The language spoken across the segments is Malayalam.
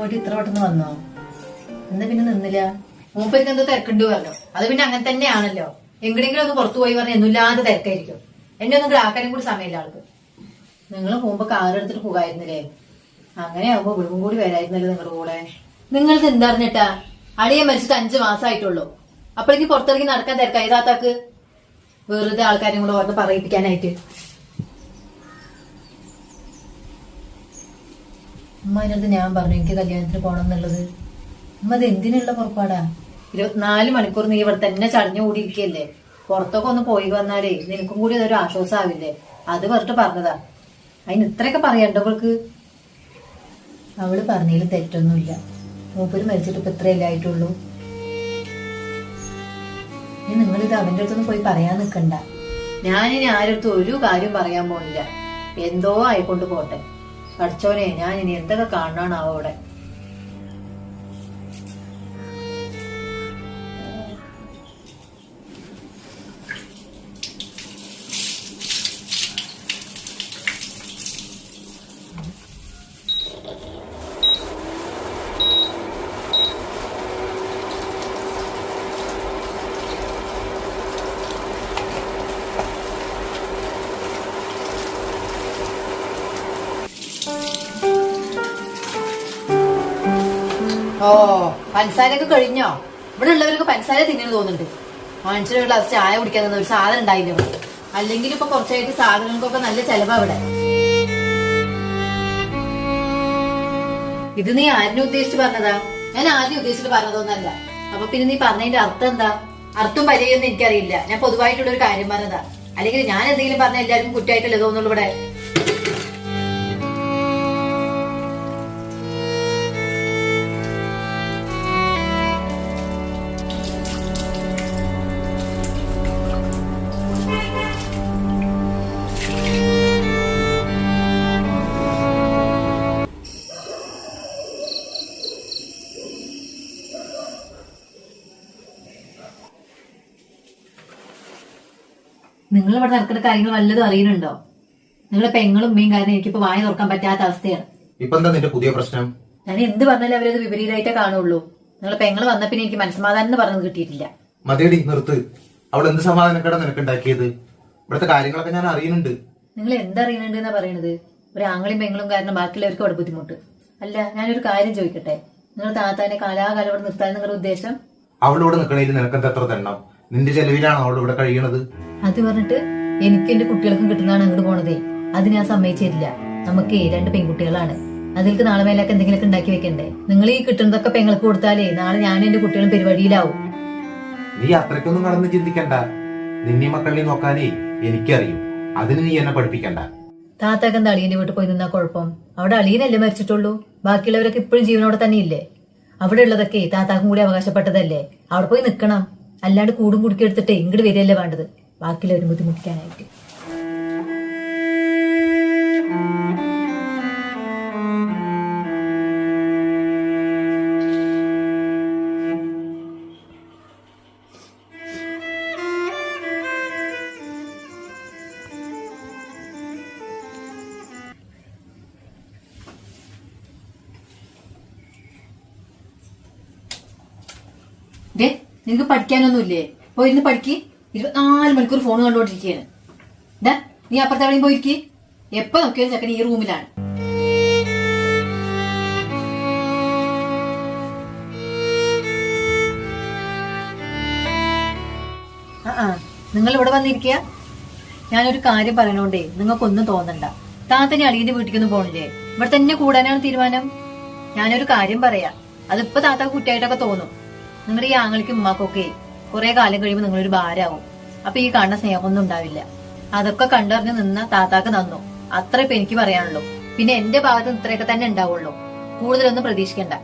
പോയിട്ട് ഇത്ര പെട്ടെന്ന് വന്നോ? എന്താ പിന്നെ നിന്നില്ല. മൂപ്പരിക്ക് എന്തോ തിരക്കുണ്ട് പറഞ്ഞു. അത് പിന്നെ അങ്ങനെ തന്നെയാണല്ലോ. എങ്ങനെയെങ്കിലും ഒന്ന് പുറത്തു പോയി പറഞ്ഞ എന്നില്ലാതെ തിരക്കായിരിക്കും. എന്നെ ഒന്നും ഗ്രാക്കാനും കൂടി സമയമില്ല ആൾക്ക്. നിങ്ങൾ പോകുമ്പോ കാർ എടുത്തിട്ട് പോകായിരുന്നില്ലേ? അങ്ങനെ ആവുമ്പോ വിളിവും കൂടി വരായിരുന്നല്ലോ നിങ്ങളുടെ കൂടെ. നിങ്ങൾക്ക് എന്തറിഞ്ഞിട്ടാ? അളിയെ മരിച്ചിട്ട് അഞ്ചു മാസമായിട്ടുള്ളൂ അപ്പോഴേക്ക് പുറത്തിറങ്ങി നടക്കാൻ തിരക്കായി താത്താക്ക് വെറുതെ ആൾക്കാരും കൂടെ ഓർത്ത് പറയിപ്പിക്കാനായിട്ട്. ഉമ്മനടുത്ത് ഞാൻ പറഞ്ഞു എനിക്ക് കല്യാണത്തിന് പോകണം എന്നുള്ളത്. ഉമ്മ അത് എന്തിനുള്ള പുറപ്പാടാ? ഇരുപത്തിനാല് മണിക്കൂർ നീ ഇവിടെ തന്നെ ചടഞ്ഞു കൂടിയിരിക്കല്ലേ? പുറത്തൊക്കെ ഒന്ന് പോയി വന്നാലേ നിനക്കും കൂടി അതൊരു ആശ്വാസമാവില്ലേ അത് പറഞ്ഞിട്ട് പറഞ്ഞതാ. അതിന് ഇത്രയൊക്കെ പറയണ്ടവൾക്ക് അവൾ പറഞ്ഞതിൽ തെറ്റൊന്നുമില്ല. മൂപ്പര് മരിച്ചിട്ട് ഇപ്പൊ ഇത്രയല്ലേ ആയിട്ടുള്ളൂ. നിങ്ങളിത് അവന്റെ അടുത്തൊന്നും പോയി പറയാൻ നിൽക്കണ്ട. ഞാനിനി ആരടുത്തും ഒരു കാര്യം പറയാൻ പോണില്ല എന്തോ ആയിക്കൊണ്ട് പോട്ടെ. പഠിച്ചോനെ ഞാൻ ഇനി എന്തൊക്കെ കാണണോ അവിടെ? ഓ പഞ്ചസാരയൊക്കെ കഴിഞ്ഞോ? ഇവിടെ ഉള്ളവർക്ക് പഞ്ചസാര തിന്നു തോന്നുന്നുണ്ട്. മനുഷ്യന് ഗ്ലാസ് ചായ കുടിക്കാൻ ഒരു സാധനം ഉണ്ടായില്ല ഇവിടെ. അല്ലെങ്കിൽ ഇപ്പൊ കുറച്ചായിട്ട് സാധനങ്ങൾക്കൊക്കെ നല്ല ചെലവാ ഇവിടെ. ഇത് നീ ആരിനെ ഉദ്ദേശിച്ച് പറഞ്ഞതാ? ഞാൻ ആദ്യം ഉദ്ദേശിച്ചിട്ട് പറഞ്ഞതൊന്നല്ല. അപ്പൊ പിന്നെ നീ പറഞ്ഞതിന്റെ അർത്ഥം എന്താ? അർത്ഥം പരിചയൊന്നും എനിക്കറിയില്ല. ഞാൻ പൊതുവായിട്ടുള്ള ഒരു കാര്യം പറഞ്ഞതാ. അല്ലെങ്കിൽ ഞാൻ എന്തെങ്കിലും പറഞ്ഞ എല്ലാവർക്കും കുറ്റമായിട്ടല്ലേ തോന്നുള്ളൂ ഇവിടെ. നിങ്ങൾ ഇവിടെ നടക്കുന്ന കാര്യങ്ങൾ വല്ലതും അറിയുന്നുണ്ടോ? നിങ്ങളെ പെങ്ങളും ഉമ്മയും കാരണം എനിക്കിപ്പോ വായ തുറക്കാൻ പറ്റാത്ത അവസ്ഥയാണ്. ഇപ്പൊ എന്താ നിന്റെ പുതിയ പ്രശ്നം? ഞാൻ എന്ത് പറഞ്ഞാലും അവരത് വിപരീതമായിട്ടേ കാണുള്ളൂ. നിങ്ങളെ പെങ്ങൾ വന്ന പിന്നെ എനിക്ക് മനസ്സമാധാനം എന്ന് പറഞ്ഞത് കിട്ടിയിട്ടില്ല. മതിയടി നിർത്ത്. അവൾ എന്ത് സമാധാനക്കേടാ നിനക്ക് ഉണ്ടാക്കിയത് ഇവിടുത്തെ കാര്യങ്ങളൊക്കെ ഞാൻ അറിയുന്നുണ്ട്. നിങ്ങൾ എന്തറിയുന്നുണ്ട് എന്നാ പറയണത്? ഒരു ആങ്ങളും പെങ്ങളും കാരണം ബാക്കിയുള്ളവർക്ക് അവിടെ ബുദ്ധിമുട്ട്. അല്ല ഞാനൊരു കാര്യം ചോദിക്കട്ടെ? നിങ്ങൾ താത്താനെ കാലാകാലം ഇവിടെ നിർത്താൻ നിങ്ങളുടെ ഉദ്ദേശം? അവളിവിടെ നിൽക്കണേ നിനക്കെന്താ എത്ര തരണം? നിന്റെ ചെലവിലാണ് അവൾ ഇവിടെ കഴിയണത്? അത് പറഞ്ഞിട്ട് എനിക്ക് എന്റെ കുട്ടികൾക്കും കിട്ടുന്നതാണ് അങ്ങോട്ട് പോണതേ. അത് ഞാൻ സമ്മതിച്ചില്ല നമുക്ക് രണ്ട് പെൺകുട്ടികളാണ്. അതിൽക്ക് നാളെ മേലൊക്കെ എന്തെങ്കിലുമൊക്കെ ഉണ്ടാക്കി വെക്കണ്ടേ? നിങ്ങൾ ഈ കിട്ടുന്നതൊക്കെ പെങ്ങൾക്ക് കൊടുത്താലേ നാളെ ഞാനും എന്റെ കുട്ടികളും പരിപാടിയിലാവും. നീ അത്രയ്ക്കൊന്നും കടന്ന് ചിന്തിക്കണ്ട. നിന്നെ മക്കളെ നോക്കാനേ എനിക്കറിയും. അതിന് നീ എന്നെ പഠിപ്പിക്കണ്ട. താത്താക്ക് എന്താ അളിയന്റെ വീട്ടിൽ പോയി നിന്നാ കുഴപ്പം? അവിടെ അളിയനല്ലേ മരിച്ചിട്ടുള്ളൂ. ബാക്കിയുള്ളവരൊക്കെ ഇപ്പോഴും ജീവനോടെ തന്നെ ഇല്ലേ അവിടെ ഉള്ളതൊക്കെ താത്താക്കും കൂടി അവകാശപ്പെട്ടതല്ലേ? അവിടെ പോയി നിൽക്കണം അല്ലാണ്ട് കൂടും കുടുക്കി എടുത്തിട്ട് ഇങ്ങോട്ട് വരികയല്ലേ വേണ്ടത്. ബാക്കിയുള്ളവരും ബുദ്ധിമുട്ടിക്കാനായിട്ട്. നിനക്ക് പഠിക്കാനൊന്നുമില്ലേ? പോയി ഇരുന്ന് പഠിക്ക്. ഇരുപത്തിനാല് മണിക്കൂർ ഫോൺ കണ്ടുകൊണ്ടിരിക്കുകയാണ്. ഡാ നീ അപ്പുറത്തെ എവിടെയും പോയിരിക്കേ. എപ്പോ നോക്കിയാലും ചെക്കൻ ഈ റൂമിലാണ്. നിങ്ങൾ ഇവിടെ വന്നിരിക്കുക. ഞാനൊരു കാര്യം പറയണോണ്ടേ നിങ്ങൾക്കൊന്നും തോന്നണ്ട. താത്തനെ അളിയന്റെ വീട്ടിലേക്കൊന്നും പോണില്ലേ? ഇവിടെ തന്നെ കൂടാനാണ് തീരുമാനം. ഞാനൊരു കാര്യം പറയാം. അതിപ്പോ താത്ത കുട്ടിയായിട്ടൊക്കെ തോന്നും. നിങ്ങളുടെ ഈ ആങ്ങളിക്കും ഉമ്മാക്കൊക്കെ കുറെ കാലം കഴിയുമ്പോൾ നിങ്ങളൊരു ഭാരാവും അപ്പൊ ഈ കാണുന്ന സ്നേഹമൊന്നും ഉണ്ടാവില്ല. അതൊക്കെ കണ്ടറിഞ്ഞ് നിന്ന താത്താക്ക് നന്നു. അത്ര ഇപ്പൊ എനിക്ക് പറയാനുള്ളൂ. പിന്നെ എന്റെ ഭാഗത്ത് ഇത്രയൊക്കെ തന്നെ ഉണ്ടാവുള്ളൂ. കൂടുതലൊന്നും പ്രതീക്ഷിക്കണ്ട.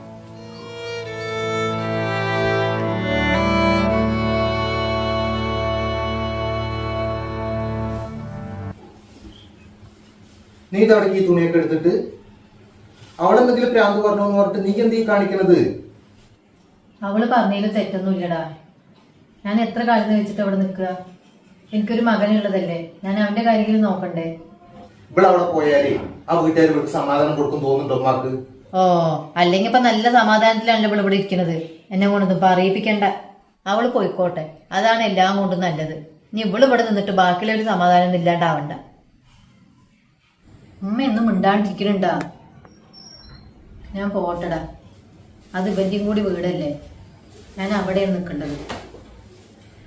നീ തുടങ്ങി തുണിയൊക്കെ എടുത്തിട്ട് അവളെന്തെങ്കിലും പ്രാന്ത് പറഞ്ഞു എന്ന് പറഞ്ഞിട്ട് നീ എന്തീ കാണിക്കണത്? അവൾ പറഞ്ഞതിലും തെറ്റൊന്നുമില്ലടാ. ഞാൻ എത്ര കാലം വെച്ചിട്ട് അവിടെ നിൽക്കുക? എനിക്കൊരു മകനുള്ളതല്ലേ. ഞാൻ അവന്റെ കാര്യങ്ങൾ നോക്കണ്ടേ? ഇവിടെ അവിടെ പോയാലേ ആ വീട്ടുകാർ ഇവർക്ക് സമാധാനം കൊടുക്കും തോന്നുന്നുണ്ടോ ഉമ്മാക്ക്? ഓ അല്ലെങ്കിൽ ഇപ്പൊ നല്ല സമാധാനത്തിലാണല്ലോ ഇവിടെ ഇവിടെ ഇരിക്കുന്നത്. എന്നെ കൊണ്ടൊന്നും പറയിപ്പിക്കണ്ട അവൾ പോയിക്കോട്ടെ. അതാണ് എല്ലാം കൊണ്ടും നല്ലത്. ഇനി ഇവൾ ഇവിടെ നിന്നിട്ട് ബാക്കിയുള്ള ഒരു സമാധാനം ഇല്ലാണ്ടാവണ്ട. ഉമ്മ എന്നും മിണ്ടാണ്ടിരിക്കണുണ്ടാ ഞാൻ പോട്ടടാ. അത് ഇവന്റെയും കൂടി വീടല്ലേ? ഞാൻ അവിടെയാണ് നിൽക്കേണ്ടത്.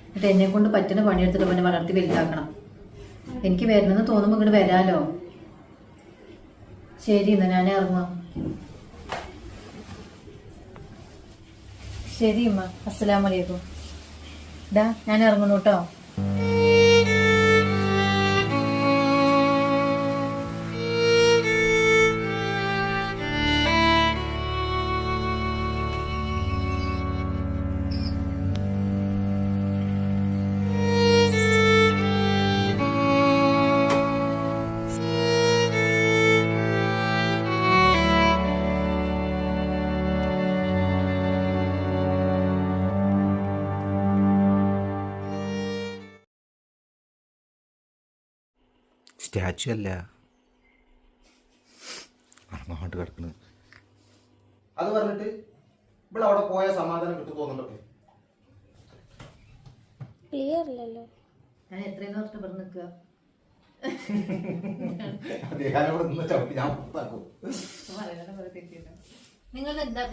എന്നിട്ട് എന്നെ കൊണ്ട് പറ്റുന്ന പണിയെടുത്തിട്ട് അവനെ വളർത്തി വലുതാക്കണം. എനിക്ക് വരണമെന്ന് തോന്നുമ്പോൾ ഇങ്ങോട്ട് വരാലോ? ശരി എന്നാ ഞാൻ ഇറങ്ങാം ശരി ഉമ്മ. അസ്സലാമലൈക്കും ഡാ ഞാൻ ഇറങ്ങുന്നു കേട്ടോ. സ്റ്റാച്ചു അല്ല. അങ്ങോട്ട് കിടക്കണ്. അത് പറഞ്ഞിട്ട് ഇവിടെ അവിടെ പോയ സമാധാനം കിട്ടു തോന്നുന്നുണ്ടോ ക്ലിയർ അല്ലല്ലോ ഞാൻ എത്രയും നേരത്തെ ഇവിടെ നിൽക്കുക. അദ്ദേഹം ഇവിടെ നിന്ന് ചവിട്ടി ഞാൻ പുറത്താക്കും. നിങ്ങൾ എന്താ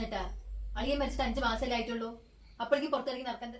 അളിയൻ മരിച്ചിട്ട് അഞ്ചു മാസമല്ലേ ആയിട്ടുള്ളൂ? അപ്പോഴേക്കും പുറത്തിറങ്ങി നടക്കണ്ട?